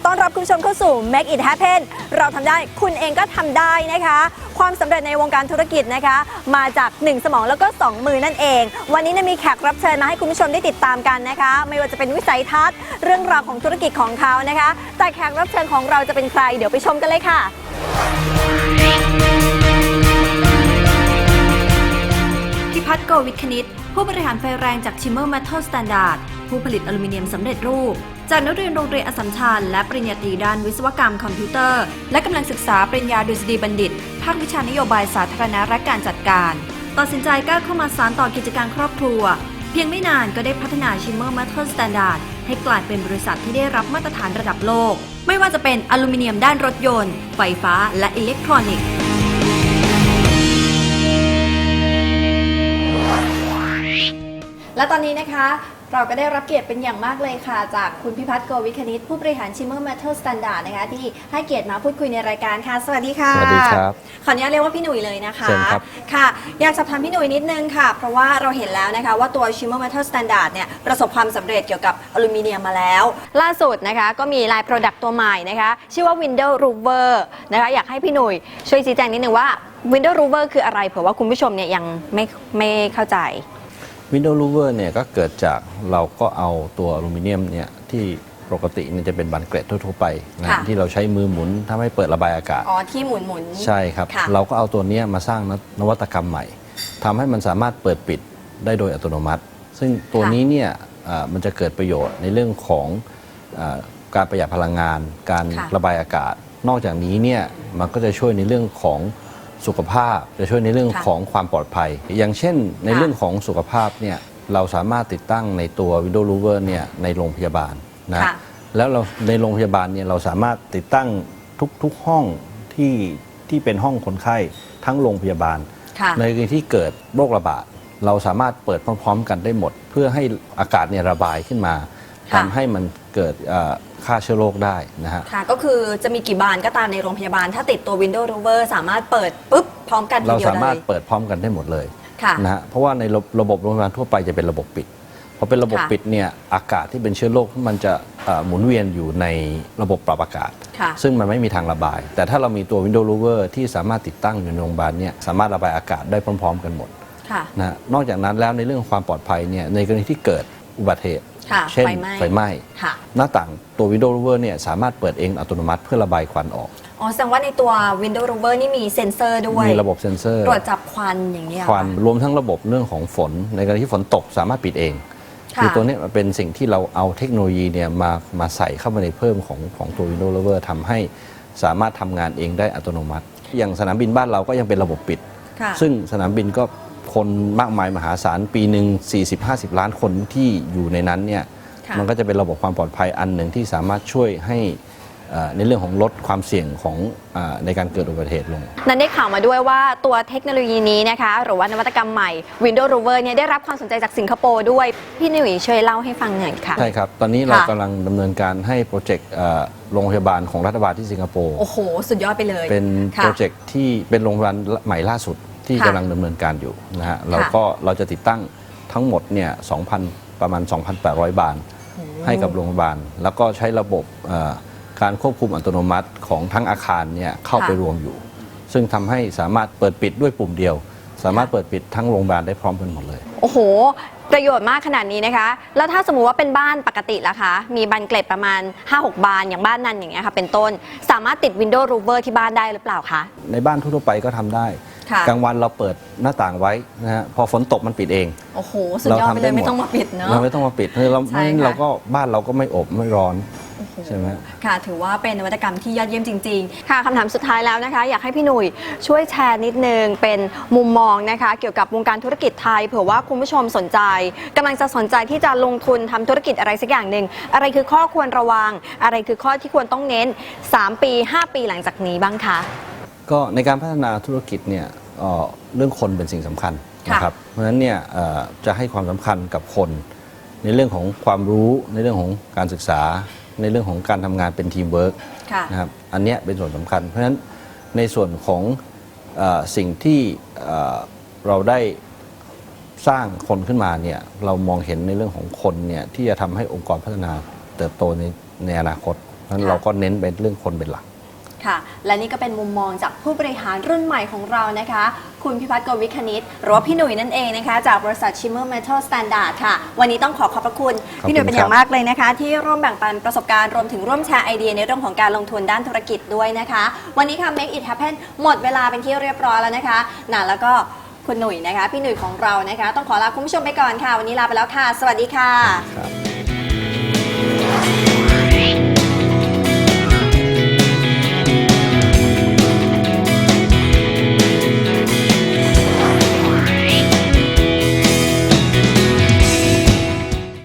ขอต้อนรับคุณชมเข้าสู่ make it happen เราทำได้คุณเองก็ทำได้นะคะ ความสำเร็จในวงการธุรกิจนะคะ มาจาก 1 สมองแล้วก็ 2 มือนั่นเอง วันนี้เนยมีแขกรับเชิญมาให้คุณผู้ชมได้ติดตามกันนะคะ ไม่ว่าจะเป็นวิสัยทัศน์ เรื่องราวของธุรกิจของเขานะคะ แต่แขกรับเชิญของเราจะเป็นใครเดี๋ยวไปชมกันเลยค่ะ พิพัฒน์โกวิทคณิต ผู้บริหารไฟแรงจาก Shimmer Metal Standard ผู้ผลิตอลูมิเนียมสำเร็จรูป จากนักเรียนโรงเรียนอสัมชัญและปริญญาตรีด้านวิศวกรรมคอมพิวเตอร์ และกำลังศึกษาปริญญาดุษฎีบัณฑิต ภาควิชานโยบายสาธารณรัฐการจัดการ ตัดสินใจก้าวเข้ามาสานต่อกิจการครอบครัว เพียงไม่นานก็ได้พัฒนา Shimmer Metal Standard ให้กลายเป็นบริษัทที่ได้รับมาตรฐานระดับโลก ไม่ว่าจะเป็นอลูมิเนียมด้านรถยนต์ ไฟฟ้า และอิเล็กทรอนิกส์และตอนนี้นะคะ เราก็ได้รับเกียรติเป็นอย่างมากเลยค่ะ จากคุณพิพัฒน์โกวิคณิตผู้บริหาร Shimmer Metal Standard นะคะที่ให้เกียรติมาพูดคุยในรายการค่ะ สวัสดีค่ะสวัสดีครับขออนุญาตเรียกว่าพี่หนุ่ยเลยนะคะเชิญครับ ค่ะ อยากสอบถามพี่หนุ่ยนิดนึงค่ะ เพราะว่าเราเห็นแล้วนะคะ ว่าตัว Shimmer Metal Standard เนี่ยประสบความสำเร็จเกี่ยวกับอลูมิเนียมมาแล้ว ล่าสุดนะคะก็มีลาย Product ตัวใหม่นะคะชื่อว่า Window Rover นะคะอยากให้พี่หนุ่ยช่วยชี้แจงนิดนึงว่า Window Rover คืออะไรเผื่อว่าคุณผู้ชมเนี่ยยังไม่ไม่เข้าใจ Window Louver เนี่ยก็เกิดจากเราก็เอาตัวอลูมิเนียมเนี่ยที่ปกติเนี่ยจะเป็นบานเกล็ดทั่วๆไปนะค่ะ ที่เราใช้มือหมุนทำให้เปิดระบายอากาศ อ๋อที่หมุนหมุนใช่ครับ ค่ะ เราก็เอาตัวเนี้ยมาสร้างนนวัตกรรมใหม่ทำให้มันสามารถเปิดปิดได้โดยอัตโนมัติ ซึ่งตัวนี้เนี่ยอ่ามันจะเกิดประโยชน์ในเรื่องของอาการประหยัดพลังงาน การค่ะ ระบายอากาศ นอกจากนี้เนี่ยมันก็จะช่วยในเรื่องของ สุขภาพจะช่วยในเรื่องค่ะของความปลอดภัย อย่างเช่นในค่ะเรื่องของสุขภาพเนี่ยเราสามารถติดตั้งในตัว Windows Louver เนี่ยในโรงพยาบาลนะค่ะแล้วเราในโรงพยาบาลเนี่ยเราสามารถติดตั้งทุกๆห้องที่ที่เป็นห้องคนไข้ทั้งโรงพยาบาลค่ะในกรณีที่เกิดโรคระบาดเราสามารถเปิดพร้อม ๆ กันได้หมด เพื่อให้อากาศเนี่ยระบายขึ้นมาค่ะทำให้มัน เกิดเอ่อฆ่าเชื้อโรคได้นะฮะ ค่ะก็คือจะมีกี่บานก็ตามในโรงพยาบาล ถ้าติดตัว Windows Rover สามารถเปิดปุ๊บพร้อมกันทีเราเดียวสามารถเลยเปิดพร้อมกันได้หมดเลยค่ะ นะฮะเพราะว่าในระระบบโรงพยาบาลทั่วไปจะเป็นระบบปิดพอเป็นระบบค่ะปิดเนี่ยอากาศที่เป็นเชื้อโรคมันจะเอ่อหมุนเวียนอยู่ในระบบปรับอากาศ ค่ะ ซึ่งมันไม่มีทางระบาย แต่ถ้าเรามีตัว Windows Lover ที่สามารถติดตั้งอยู่ในโรงพยาบาลเนี่ยสามารถระบายอากาศได้พร้อม ๆ กันหมด ค่ะ นะฮะนอกจากนั้นแล้วในเรื่องของความปลอดภัยเนี่ยในกรณีที่เกิดอุบัติเหตุ ค่ะเช่นไฟไหม้ไฟไหม้ค่ะ หน้าต่างตัว Windows Lover เนี่ยสามารถเปิดเองอัตโนมัติเพื่อระบายควันออก อ๋อแสดงว่าในตัว Windows Rover นี่มีเซ็นเซอร์ด้วย มีระบบเซ็นเซอร์ตรวจจับควันอย่างนี้ย ควันรวมทั้งระบบเรื่องของฝน ในกรณีที่ฝนตกสามารถปิดเองค่ะคือตัวเนี้ยมันเป็นสิ่งที่เราเอาเทคโนโลยีเนี่ยมามาใส่เข้ามาในเพิ่มของของตัว Windows Lover ทำให้สามารถทำงานเองได้อัตโนมัติ อย่างสนามบินบ้านเราก็ยังเป็นระบบปิด ค่ะ ซึ่งสนามบินก็ คนมากมายมหาศาลปีหนึ่ง40-50 ล้านคนที่อยู่ในนั้นเนี่ยค่ะมันก็จะเป็นระบบความปลอดภัยอันหนึ่งที่สามารถช่วยให้เอ่อในเรื่องของลดความเสี่ยงของอาในการเกิดอุบัติเหตุลง นั้นได้ข่าวมาด้วยว่าตัวเทคโนโลยีนี้นะคะหรือว่านวัตกรรมใหม่ Windows Rover เนี่ยได้รับความสนใจจากสิงคโปร์ด้วย พี่หนุ่ยช่วยเล่าให้ฟังหน่อยค่ะ ใช่ครับ ตอนนี้เราค่ะกำลังดำเนินการให้โปรเจกต์เอ่อโรงพยาบาลของรัฐบาลที่สิงคโปร์ โอ้โห สุดยอดไปเลย เป็นค่ะโปรเจกต์ที่เป็นโรงพยาบาลใหม่ล่าสุด ที่ค่ะกำลังดำเนินการอยู่นะฮะเราก็เราจะติดตั้งทั้งหมดเนี่ย2,000 ประมาณ 2,800 บาน ให้กับโรงพยาบาล แล้วก็ใช้ระบบเอ่อการควบคุมอัตโนมัติของทั้งอาคารเนี่ยเข้าไปค่ะรวมอยู่ ซึ่งทำให้สามารถเปิดปิดด้วยปุ่มเดียว สามารถเปิดปิดทั้งโรงพยาบาลได้พร้อมกันหมดเลย โอ้โห ประโยชน์มากขนาดนี้นะคะ แล้วถ้าสมมุติว่าเป็นบ้านปกติล่ะคะ มีบานเกล็ดประมาณ 5-6 บานอย่างบ้านนั้นอย่างเงี้ยค่ะเป็นต้น สามารถติด Windows Rover ที่บ้านได้หรือเปล่าคะในบ้านทั่วๆไปก็ทำได้ ค่ะ กลางวันเราเปิดหน้าต่างไว้นะฮะพอฝนตกมันปิดเอง โอ้โห สุดยอดไปเลยไม่ต้องมาปิดเนาะ เราไม่ต้องมาปิดเพราะเราใช่ไม่งั้นค่ะ เราก็บ้านเราก็ไม่อบไม่ร้อนใช่ไหม ค่ะ ถือว่าเป็นนวัตกรรมที่ยอดเยี่ยมจริงๆค่ะคำถามสุดท้ายแล้วนะคะ อยากให้พี่หนุ่ยช่วยแชร์นิดนึงเป็นมุมมองนะคะ เกี่ยวกับวงการธุรกิจไทยเผื่อว่าคุณผู้ชมสนใจกำลังจะสนใจที่จะลงทุนทำธุรกิจอะไรสักอย่างหนึ่งอะไรคือข้อควรระวัง อะไรคือข้อที่ควรต้องเน้น 3 ปี 5 ปีหลังจากนี้บ้างคะ ก็ในการพัฒนาธุรกิจเนี่ยเอ่อเรื่องคนเป็นสิ่งสำคัญค่ะนะครับเพราะฉะนั้นเนี่ยเอ่อจะให้ความสำคัญกับคน ในเรื่องของความรู้ในเรื่องของการศึกษา ในเรื่องของการทำงานเป็นทีมเวิร์กค่ะ นะครับอันเนี้ยเป็นส่วนสำคัญ เพราะฉะนั้นในส่วนของเออสิ่งที่เอ่อเราได้สร้างคนขึ้นมาเนี่ยเรามองเห็นในเรื่องของคนเนี่ยที่จะทำให้องค์กรพัฒนาเติบโตในในอนาคตเพราะฉะนั้นค่ะ เราก็เน้นเป็นเรื่องคนเป็นหลัก ค่ะ และนี่ก็เป็นมุมมองจากผู้บริหารรุ่นใหม่ของเรานะคะ คุณพิพัฒน์โกวิทคณิตหรือว่าพี่หนุ่ยนั่นเองนะคะ จากบริษัท Shimmer Metal Standard ค่ะ วันนี้ต้องขอขอบพระคุณขอบคุณพี่หนุ่ยเป็นอครัย่าบงมากเลยนะคะ ที่ร่วมแบ่งปันประสบการณ์รวมถึงร่วมแชร์ไอเดียในเรื่องของการลงทุนด้านธุรกิจด้วยนะคะ วันนี้ค่ะ Make It Happen หมดเวลาเป็นที่เรียบร้อยแล้วนะคะนะแล้วก็คุณหนุ่ยนะคะ พี่หนุ่ยของเรานะคะ ต้องขอลาคุณผู้ชมไปก่อนค่ะ วันนี้ลาไปแล้วค่ะ สวัสดีค่ะ ครับ